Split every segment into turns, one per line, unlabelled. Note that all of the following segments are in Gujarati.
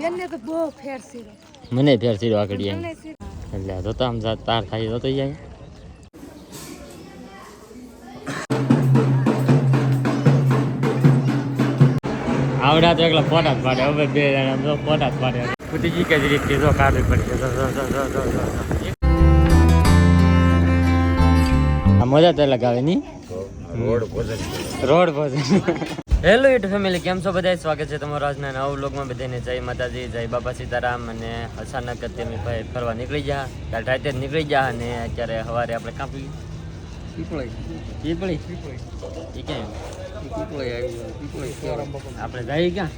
બેનને તો બહુ ફેર સીરો.
મને ફેર સીરો
આકડી
એટલે તો આમ તાર થાય તો તો જાય આવડા તો એકલા ફોટા જ પાડે. હવે બે જણા તો ફોટા જ પાડે. કુટીજી કે જ રીતે જો કાઢવી પડશે જો, જો, જો, જો, જો, જો, જો. આ મજા તો લગાવે ની? રોડ ભોજન. હેલો યુટ ફેમિલી કેમ છો? બધા સ્વાગત છે તમારો આજના નવા વ્લોગમાં બધાને જય માતાજી જય બાબા સીતારામ અને અચાનક અત્યારે ભાઈ ફરવા નીકળી ગયા. કાલ રાતે નીકળી ગયા અને અત્યારે સવારે આપણે કાપી.
પીપળી.
પીપળી?
પીપળી.
એ ક્યાં
આવી
આપણે જઈએ ક્યાં?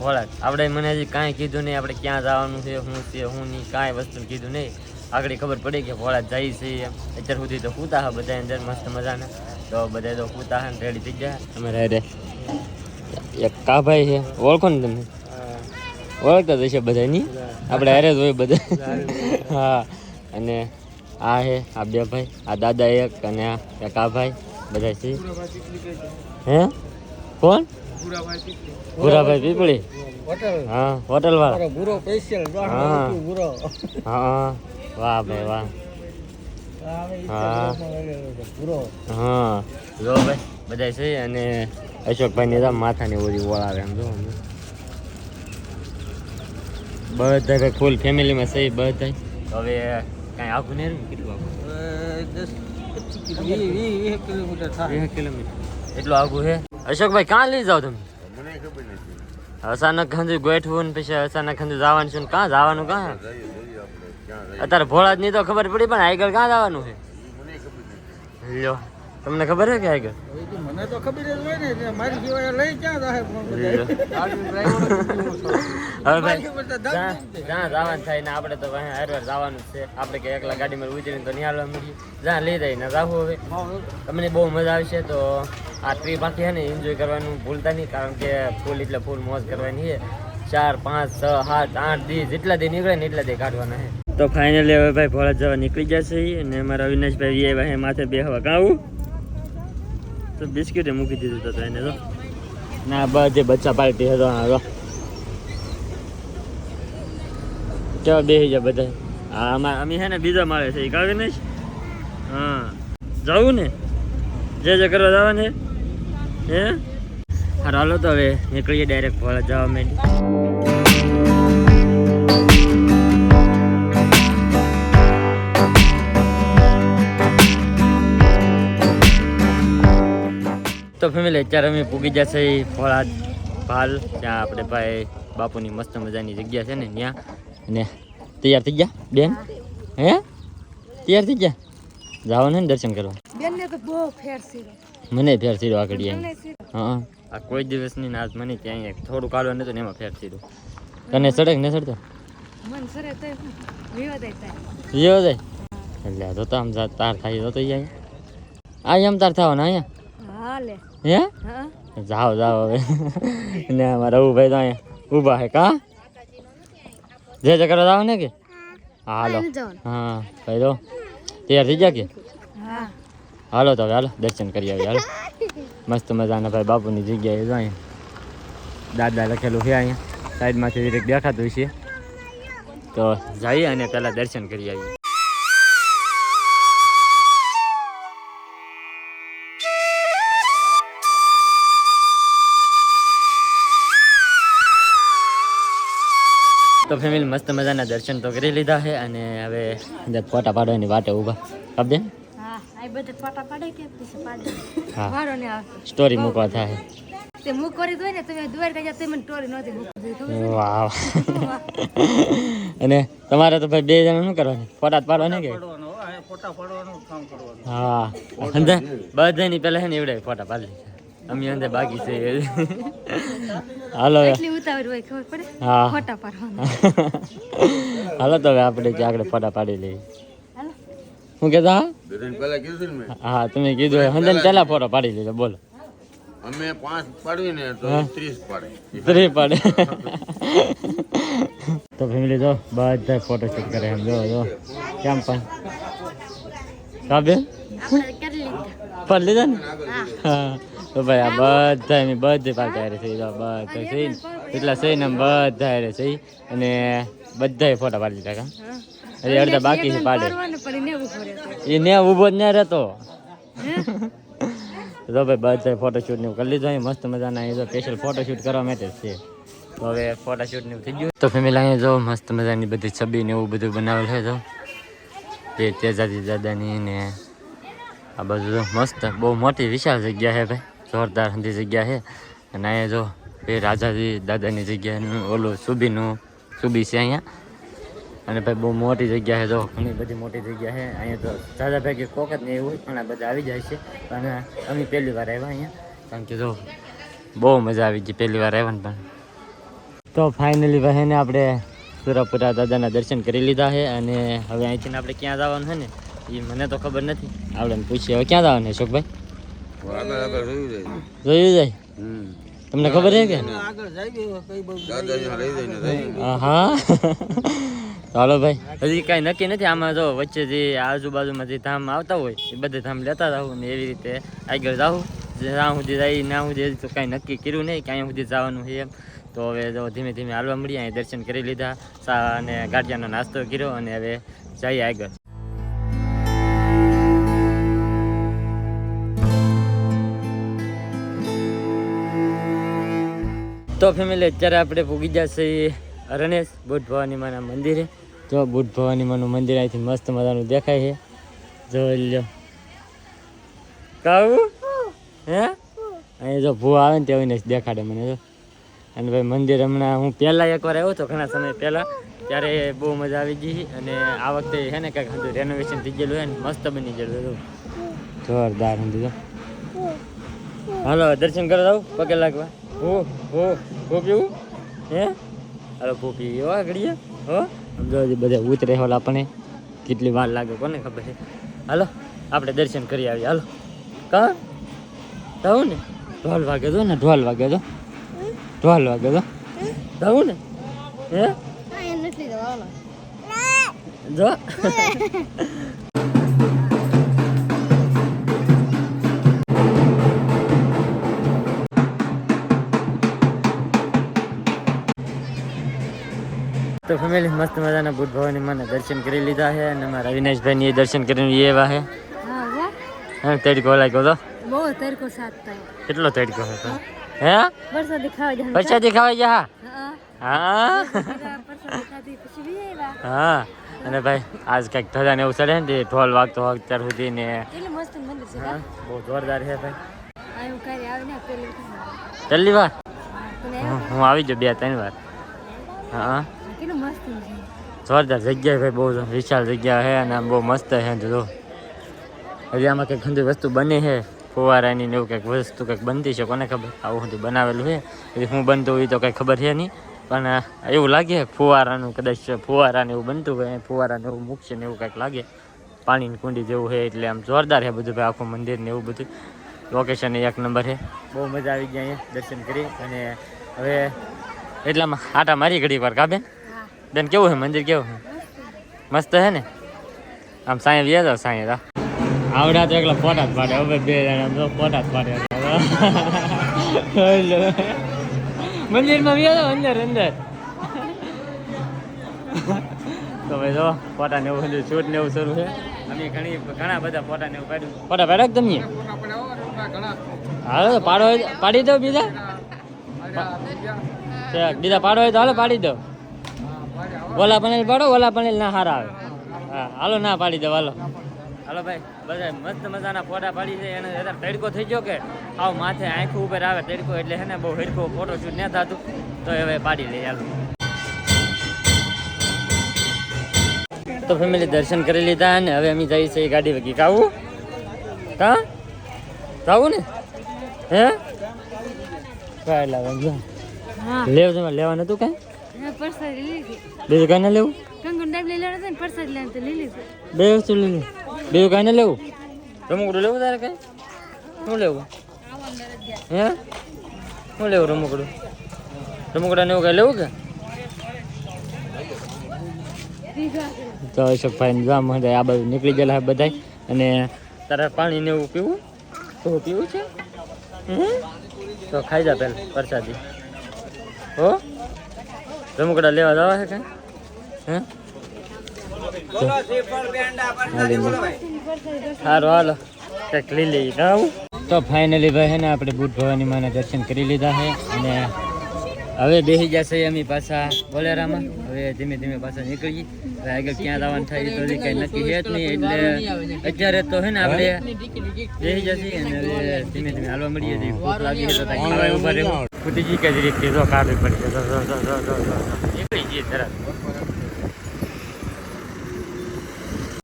ઓળખ આપણે મને હજી કાંઈ કીધું નહીં. આપણે ક્યાં જવાનું છે શું છે શું નહીં કાંઈ વસ્તુ કીધું નહીં. આગળ ખબર પડી કે ભોળા જાય છે અત્યાર સુધી તો હું હા બધા અંદર મસ્ત મજાના. તો બધા તો પૂતા હા રેડી થઈ ગયા અમારે અરે એક કાભાઈ છે. ઓળખો ને તમે? ઓળખતા જ હશે બધા. નહીં આપણે હારે જ હોય બધા. હા. અને આ છે આ બે ભાઈ આ દાદા એક અને આ એક આ ભાઈ બધા છે. હે? કોણ? ભૂરાભાઈ પીપળી. હા હોટલ વાળા. હા. હા. વાહ ભાઈ વાહ. હા. હા. જો ભાઈ બધા છે અને અશોકભાઈ ની માથાની ઓરી વળાવે એમ જો. બધા ભાઈ ફૂલ ફેમિલીમાં છે બધા હવે કાંઈ આખું નહીં કેટલું આખું?
કિલોમીટર.
એટલું આખું છે? અશોકભાઈ ક્યાં લઈ જાઓ તમે? અચાનક ખંજુ ગોઠવું ને પછી અચાનક ખંજુ જવાનું છે ને ક્યાં? જવાનું ક્યાં? અત્યારે ભોળા જ નહીં તો ખબર પડી પણ આગળ ક્યાં જવાનું છે? લ્યો તમને ખબર છે કે આગળ?
મને તો ખબર જ હોય ને મારી સિવાય લઈ ક્યાં જાય
હવે ભાઈ જ્યાં જવાનું થાય ને આપણે તો હરવાર જવાનું છે. આપણે કે એકલા ગાડીમાં ઉતરીને તો નિહાળવા મળીએ. જ્યાં લઈ જાય ને જાવું હવે. તમને બહુ મજા આવશે તો આ ટ્રીપ આખી છે ને એન્જોય કરવાનું ભૂલતા નહીં કારણ કે ફૂલ એટલે ફૂલ મોજ કરવાની છે. ચાર પાંચ છ સાત આઠ દી જેટલા દી નીકળે ને એટલા દી કાઢવાના છે. તો ફાઇનલી હવે ભાઈ ભોળા જવા નીકળી જશે અને અમારા અવિનાશભાઈ એ ભાઈ માથે બે હવા ગાવું તો બિસ્કિટે મૂકી દીધું તો એને તો. ના બધે બચ્ચા પાર્ટી હતો હા કેવા બેસી જાય બધા હા અમારે અમે છે ને બીજા માળે છે એ નહીં હા. જવું ને? જે જે કરવા જવાને? હા? હાલો તો હવે નીકળીએ ડાયરેક્ટ ભોળા જવા માંડી તો ફેમિલી અત્યારે અમે પૂગી જશે ભોળા ભાલ ત્યાં આપણે ભાઈ બાપુની મસ્ત મજાની જગ્યા છે ને ત્યાં. અને તૈયાર થઈ ગયા? બેન? હે? તૈયાર થઈ ગયા? જવાનું ને દર્શન કરવા. મને ફેર સીરો આગળ હા આ કોઈ દિવસની ના નાજ મને ત્યાં એક થોડું કાઢવાનું હતું ને એમાં ફેર સીરો. તને ચડે કે ન સડતો?
મન સરે તો વિવાદ થાય.
જેવો જાય એટલે તો આમ તાર થાય તો તો અહીંયા આ એમ તાર થવાના અહીંયા?
હા લે
હે? જાઓ જાઓ હવે. ને અમારા રઘુભાઈ તો અહીંયા ઊભા હે કા? જે જે કરવા જાવ ને કે? હા હાલો. હા ભાઈ તો તૈયાર થઈ ગયા કે? હાલો તો હવે હાલો. દર્શન કરી આવીએ હાલો. મસ્ત મજાના ભાઈ બાપુની જગ્યાએ જો અહીંયા. દાદા લખેલું છે અહીંયા. સાઈડમાંથી direct દેખાતું છે તો જઈએ અને પહેલાં દર્શન કરી આવીએ. તો ફેમિલી મસ્ત મજાના દર્શન તો કરી લીધા છે અને હવે અંદર ફોટા પાડવાની વાટે ઊભા. કબ દે
હા આ બધે ફોટા પાડે કે પછી પાડે?
હા.
વારો ને આવતો
સ્ટોરી મૂકવા થાય.
તે મુક કરી દો ને તમે દ્વારકા જા તમે ટોરી નહોતી મૂકી દીધી ખબર
વાવ અને તમારે તો ભાઈ બે જણા શું કરવાની? ફોટા જ પાડવાના કે?
પડવાનો હો, આ ફોટા પાડવાનું કામ કરવાનું.
હા. બધાની પેલા છે ને એવડે ફોટા પાડી લીધા અમે અંદર બાકી છે. હાલો.
એટલી ઉતાવળ હોય ખબર પડે?
હા.
ફોટા પાડવાના.
હાલો તો હવે આપણે ત્યાં આગળ ફોટા પાડી લઈએ.
હાલો.
શું
મેં.
હા તમે કીધું હંદન પહેલા ફોટો પાડી લીધો બોલો.
અમે પાંચ પાડવી ને તો ત્રીસ પાડે.
ત્રીસ પાડે. તો ફેમિલી જો બધા ફોટો શૂટ કરે એમ. જો જો. કેમ પણ? કાબે
પડી કરી લીધા.
ને?
હા.
તો ભાઈ આ બધા એની બધી પાર્ટી હારે થઈ જાવ બધા થઈ એટલા સહી ને બધા હારે થઈ અને બધાએ ફોટા પાડી દીધા કાં. હજી અડધા બાકી છે પાડે.
પાડવાનું ને ઊભો
એ ને ઊભો જ ના રહેતો. તો ભાઈ બધા ફોટોશૂટ ને કરી લીધો. મસ્ત મજાના અહીં તો સ્પેશિયલ ફોટોશૂટ કરવા માટે જ છે. તો હવે ફોટોશૂટ ને થઈ ગયું. તો ફેમિલી અહીંયા જો મસ્ત મજાની બધી છબી ને એવું બધું બનાવેલ છે જો. તે તેજાજી દાદાની ને આ બધું મસ્ત બહુ મોટી વિશાળ જગ્યા છે ભાઈ. જોરદાર હંધી જગ્યા છે. અને અહીંયા જો એ રાજાજી દાદાની જગ્યાનું, ઓલું સુબીનું, સુબી છે અહીંયા. અને ભાઈ બહુ મોટી જગ્યા છે, જો ઘણી બધી મોટી જગ્યા છે. અહીંયા તો દાદા ભાઈ કોક જ નહીં હોય આ બધા આવી જાય છે. અને અમે પહેલી વાર આવ્યા અહીંયા. કારણ કે જો બહુ મજા આવી ગઈ પહેલી વાર આવ્યા ને પણ. તો ફાઇનલી ભાઈ આપણે સુરપુરા દાદાના દર્શન કરી લીધા છે. અને હવે અહીંથી આપણે ક્યાં જવાનું છે ને એ મને તો ખબર નથી. આપણે પૂછીએ, હવે ક્યાં જવાનું છે
રહ્યું જાય
જોયું. જાય તમને ખબર છે કે? હા. ચાલો ભાઈ. હજી કાંઈ નક્કી નથી. આમાં જો વચ્ચે જે આજુબાજુમાં જે ધામ આવતા હોય એ બધે ધામ લેતા રહું ને એવી રીતે આગળ જાઉં જ્યાં સુધી જાય ના સુધી તો કાંઈ નક્કી કર્યું નહીં કે અહીંયા સુધી જવાનું છે એમ. તો હવે જો ધીમે ધીમે હાલવા મળીએ અહીં દર્શન કરી લીધા સા અને ગાંઠિયાનો નાસ્તો કર્યો અને હવે જઈએ આગળ. તો ફેમિલી અત્યારે આપણે પૂગી જશે રણેશ બુદ્ધ ભવાની માના મંદિરે. જો બુદ્ધ ભવાની માનું મંદિર અહીંથી મસ્ત મજાનું દેખાય છે. જોઈ લો કહું હે? અહીં જો ભૂ આવે ને તે જ દેખાડે મને, જો. અને ભાઈ મંદિર હમણાં હું પહેલાં એકવાર આવ્યો હતો, ઘણા સમય પહેલાં. ત્યારે બહુ મજા આવી ગઈ અને આ વખતે છે ને કંઈક હતું રેનોવેશન થઈ ગયેલું હોય ને, મસ્ત બની ગયેલું હતું જોરદાર હતું જો. હાલો, દર્શન કરો જાઉં પગે લાગવા. હો હો હો પીવું હે? હાલો ભૂ પીવી હો ઘડીએ. હો? સમજો બધા ઉતરે હોલ આપણે કેટલી વાર લાગે કોને ખબર છે? હાલો આપણે દર્શન કરી આવીએ. હાલો. કા? જાઉં ને. ઢોલ વાગે તો ને ઢોલ વાગે તો. ઢોલ વાગે તો. જાઉં ને. હે? જો. તો ફેમિલી મસ્ત મજાના ભૂત ભવાની મને દર્શન કરી લીધા છે અને મારા અવિનાશભાઈ એ દર્શન કરીને એવા છે.
હા
તડકો લાગ્યો તો.
બહુ તડકો સાથ
કેટલો તડકો હતો? હે.
વરસાદ ખાવા જવાનું
વરસાદ ખવાઈ જા
હા.
હા? અને ભાઈ આજ કંઈક ધજા ને એવું ચડે ને ઢોલ વાગતો વાગ ત્યાર સુધી ને. બહુ જોરદાર છે ભાઈ. પહેલી વાર. હું આવી જાઉં બે ત્રણ વાર. હા.
કેટલું મસ્ત છે.
જોરદાર જગ્યા ભાઈ બહુ વિશાળ જગ્યા છે અને આમ બહુ મસ્ત છે જો. હજી આમાં કંઈક ખંડી વસ્તુ બને છે, ફુવારાની ને એવું કંઈક વસ્તુ કંઈક બનતી છે, કોને ખબર? આવું બધું બનાવેલું છે. હજી હું બનતું હોય તો કંઈ ખબર છે નહીં, પણ એવું લાગે ફુવારાનું કદાચ ફુવારાને એવું બનતું હોય ફુવારાને એવું મૂકશે ને એવું કંઈક લાગે. પાણીની કુંડી જેવું છે, એટલે આમ જોરદાર છે બધું ભાઈ, આખું મંદિર ને એવું બધું. લોકેશન એક નંબર છે. બહુ મજા આવી ગઈ અહીંયા દર્શન કરી અને હવે એટલામાં આટા મારી ઘડી વાર કાબેન બેન કેવું છે? મંદિર કેવું છે? મસ્ત છે ને? આમ સાંઈ વ્યા જાવ સાંઈ રા આવડા તો એકલા ફોટા જ પાડે હવે બે જણા તો ફોટા જ પાડે. મંદિરમાં વ્યા જાવ અંદર અંદર. તો ભાઈ જો ફોટા ને એવું બધું શૂટ ને એવું શરૂ છે. અમે ઘણી ઘણા બધા ફોટા ને એવું પાડ્યું. ફોટા પાડ્યા તમને તમે? હાલો તો પાડો હોય પાડી દો બીજા. બીજા પાડો હોય તો હાલો પાડી દો. ઓલા પનેલ પાડો ઓલા પનેલ ના હારા આવે હા હાલો ના પાડી દો હાલો. હાલો ભાઈ બધા મસ્ત મજાના ફોટા પાડી છે. એને અત્યારે તડકો થઈ ગયો કે આવ માથે આંખું ઉપર આવે તડકો એટલે હે ને બહુ હરખો ફોટો શૂટ ન થતું. તો હવે પાડી લઈએ હાલો. તો ફેમિલી દર્શન કરી લીધા અને હવે અમે જઈએ છીએ ગાડી વગી. કાવું કા? કાવું ને? હે? કાંઈ લાવે
હા.
લેવ તમે લેવાનું હતું કાંઈ? બીજું કાંઈ ના લેવું બે વસ્તુ લઈ લે. બીજું કાંઈ ના લેવું? રમકડું લેવું તારે કઈ? શું લેવું? હે? શું લેવું રમકડું? રમકડા ને એવું કાંઈ લેવું કે? તો અશોકભાઈ જવા માટે આ બાજુ નીકળી ગયેલા બધા અને તારે પાણી ને એવું પીવું? તો પીવું છે? તો ખાઈ જા પેલા પ્રસાદી. હો? રમકડા લેવા જવા છે કઈ? સારું હાલો. ફાઇનલી ભાઈ હે ને આપણે બુટ ભવાની માના દર્શન કરી લીધા છે અને હવે બેસી જશે અમે પાછા બોલેરામાં. હવે ધીમે ધીમે પાછા નીકળીએ. હવે આગળ ક્યાં જવાનું થાય તો કઈ નક્કી એટલે અત્યારે તો ને આપણે બેસી જશે હવે ધીમે ધીમે મળીએ ભૂખ લાગી ફૂટી જી કે જરીકથી જો કાઢવી પડશે જો જો જો જો જો જો. નીકળી જઈએ તરત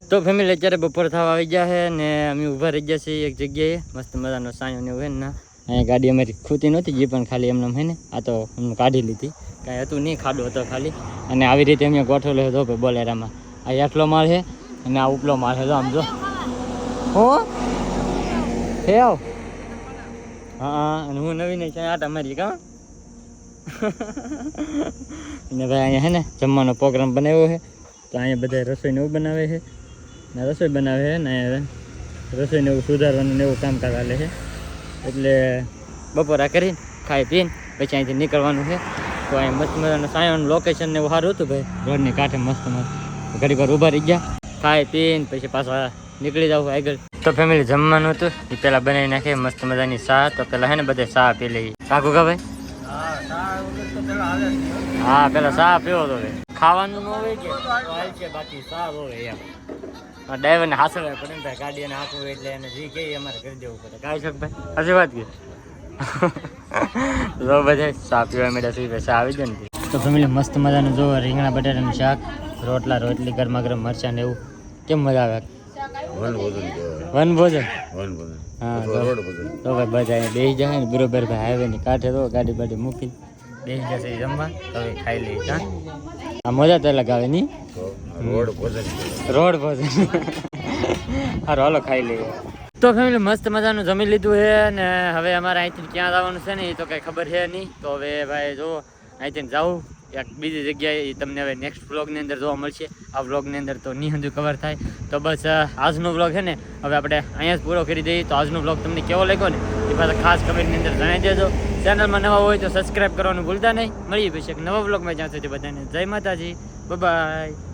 તો ફેમિલી અત્યારે બપોર થવા આવી ગયા છે ને અમે ઊભા રહી ગયા છીએ એક જગ્યાએ મસ્ત મજાનો સાયો ને એવું ને અહીંયા ગાડી અમારી ખૂતી નહોતી જે પણ ખાલી એમને હે ને આ તો અમને કાઢી લીધી કાંઈ હતું નહીં ખાડો હતો ખાલી અને આવી રીતે અમે ગોઠવેલો હતો ભાઈ બોલેરામાં આ આટલો માળ છે અને આ ઉપલો માળ છે તો આમ જો હો હે આવ હા, અને હું નવીન છે આટા મારી કા અને ભાઈ અહીંયા હે ને, જમવાનો પ્રોગ્રામ બનાવ્યો છે. તો અહીંયા બધા રસોઈને એવું બનાવે છે. ને રસોઈ બનાવે છે ને રસોઈને એવું સુધારવાનું ને એવું કામકાજ ચાલે છે. એટલે બપોરા કરીને ખાઈ પીને પછી અહીંથી નીકળવાનું છે. તો અહીંયા મસ્ત મજાનું સાયણનું લોકેશન ને એવું સારું હતું ભાઈ. રોડની કાંઠે મસ્ત મસ્ત. ઘડીક વાર ઊભા રહી ગયા. ખાઈ પીને પછી પાછા નીકળી જાવ આગળ. તો ફેમિલી જમવાનું હતું? એ પહેલાં બનાવી નાખે, મસ્ત મજાની ચા તો પેલા હે ને બધે ચા પી લઈએ. કાકુ કા ભાઈ? હા, પેલા ચા પીવો તો ભાઈ ખાવાનું ન હોય કે? બાકી ચા હોય એમ. ડ્રાઈવર ને પડે ને ગાડી એને હાંકવું એટલે એને જે કહે અમારે કરી દેવું પડે. કાંઈ શક સાચી વાત કે? તો બધા ચા પીવા છે ચા આવી જાય ને તો. ફેમિલી મસ્ત મજાનું જો રીંગણા બટાટાનું શાક, રોટલા રોટલી, ગરમા ગરમ મરચાં ને એવું. કેમ મજા આવે?
વન ભોજન
હા તો
રોડ ભોજન
તો ભાઈ બધા બેસી જાય ને બરોબર ભાઈ હાઈવે ની કાંઠે તો ગાડી બાડી મૂકી. બેસી જશે જમવા તો હવે ખાઈ લઈ હા? આ મજા તો લગાવે નહીં
રોડ ભોજન.
રોડ ભોજન હારો હાલો ખાઈ લઈએ. તો ફેમિલી મસ્ત મજાનું જમી લીધું છે ને હવે અમારે અહીંથી ક્યાં જવાનું છે ને એ તો કઈ ખબર છે નહીં. તો હવે ભાઈ જો અહીંથી જાઉં. એક બીજી જગ્યાએ તમને હવે નેક્સ્ટ વ્લોગની અંદર જોવા મળશે. આ વ્લોગની અંદર તો નહીં હજુ કવર થાય. તો બસ આજનો વ્લોગ છે ને, હવે આપણે અહીંયા જ પૂરો કરી દઈએ. તો આજનો વ્લોગ તમને કેવો લાગ્યો ને, એ પાછા ખાસ કમેન્ટની અંદર જણાવી દેજો. ચેનલમાં નવા હોય તો સબસ્ક્રાઈબ કરવાનું ભૂલતા નહીં. મળીએ પછી એક નવા વ્લોગમાં જ્યાં સુધી બધાને. જય માતાજી. બાય